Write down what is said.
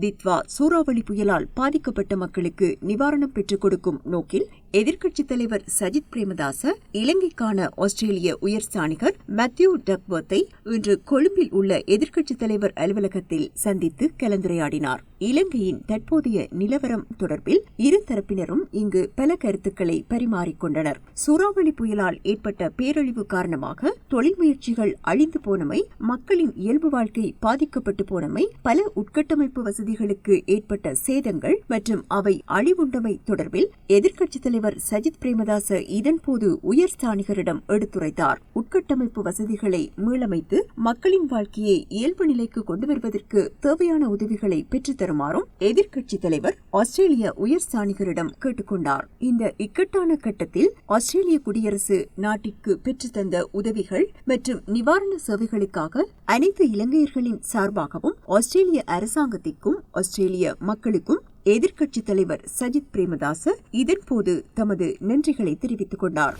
Ditwah சூறாவளி புயலால் பாதிக்கப்பட்ட மக்களுக்கு நிவாரணம் பெற்றுக் கொடுக்கும் நோக்கில் எதிர்க்கட்சித் தலைவர் சஜித் பிரேமதாச இலங்கைக்கான ஆஸ்திரேலிய உயர் சாணிகர் மேத்யூ டக்வர்த்தை இன்று கொழும்பில் உள்ள எதிர்க்கட்சித் தலைவர் அலுவலகத்தில் சந்தித்து கலந்துரையாடினார். இலங்கையின் தற்போதைய நிலவரம் தொடர்பில் இரு தரப்பினரும் இங்கு பல கருத்துக்களை பரிமாறிக்கொண்டனர் சூறாவளி புயலால் ஏற்பட்ட பேரழிவு காரணமாக தொழில் முயற்சிகள் அழிந்து போனமை மக்களின் இயல்பு வாழ்க்கை பாதிக்கப்பட்டு போனமை பல உட்கட்டமைப்பு வசதிகளுக்கு ஏற்பட்ட சேதங்கள் மற்றும் அவை அழிவுண்டமை தொடர்பில் எதிர்க்கட்சித் தலைவர் தலைவர் சஜித் பிரேமதாச இதன்போது உயர் ஸ்தானிகரிடம் எடுத்துரைத்தார். உட்கட்டமைப்பு வசதிகளை மீளமைத்து மக்களின் வாழ்க்கையை இயல்பு நிலைக்கு கொண்டு வருவதற்கு தேவையான உதவிகளை பெற்றுத் தருமாறும் எதிர்க்கட்சித் தலைவர் ஆஸ்திரேலிய உயர் ஸ்தானிகரிடம் கேட்டுக்கொண்டார். இந்த இக்கட்டான கட்டத்தில் ஆஸ்திரேலிய குடியரசு நாட்டிற்கு பெற்றுத்தந்த உதவிகள் மற்றும் நிவாரண சேவைகளுக்காக அனைத்து இலங்கையர்களின் சார்பாகவும் ஆஸ்திரேலிய அரசாங்கத்திற்கும் ஆஸ்திரேலிய மக்களுக்கும் எதிர்க்கட்சி தலைவர் சஜித் பிரேமதாச இதன்போது தமது நன்றிகளை தெரிவித்துக் கொண்டார்.